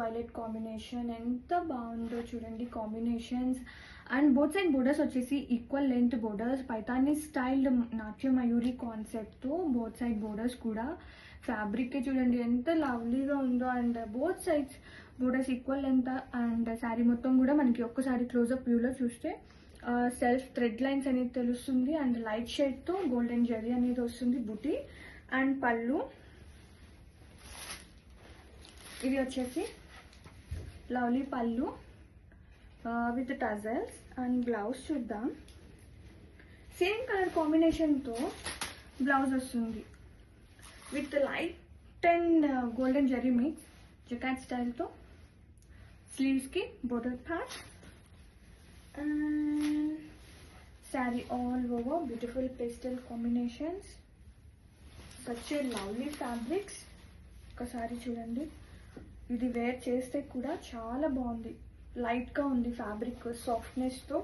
Violet combination ఎంత బాగుందో చూడండి combinations and both side borders వచ్చేసి equal length borders Paithani styled Natya Mayuri కాన్సెప్ట్తో బోత్ సైడ్ బోర్డర్స్ కూడా. ఫ్యాబ్రిక్ చూడండి ఎంత లవ్లీగా ఉందో and both sides borders equal length and sari మొత్తం కూడా మనకి ఒక్కసారి క్లోజప్ వ్యూలో చూస్తే సెల్ఫ్ థ్రెడ్ లైన్స్ అనేది తెలుస్తుంది అండ్ లైట్ షేడ్తో గోల్డెన్ జరీ అనేది వస్తుంది బుటీ. అండ్ పళ్ళు. ఇది వచ్చేసి lovely pallu with tassels and blouse చూద్దాం. సేమ్ కలర్ కాంబినేషన్తో బ్లౌజ్ వస్తుంది. With light and golden zari mix jacquard style స్లీవ్స్కి border patch and sari all over beautiful pastel combinations వచ్చే లవ్లీ ఫ్యాబ్రిక్స్ ఒకసారి చూడండి. ఇది వేర్ చేస్తే కూడా చాలా బాగుంది. లైట్గా ఉంది ఫ్యాబ్రిక్ సాఫ్ట్నెస్తో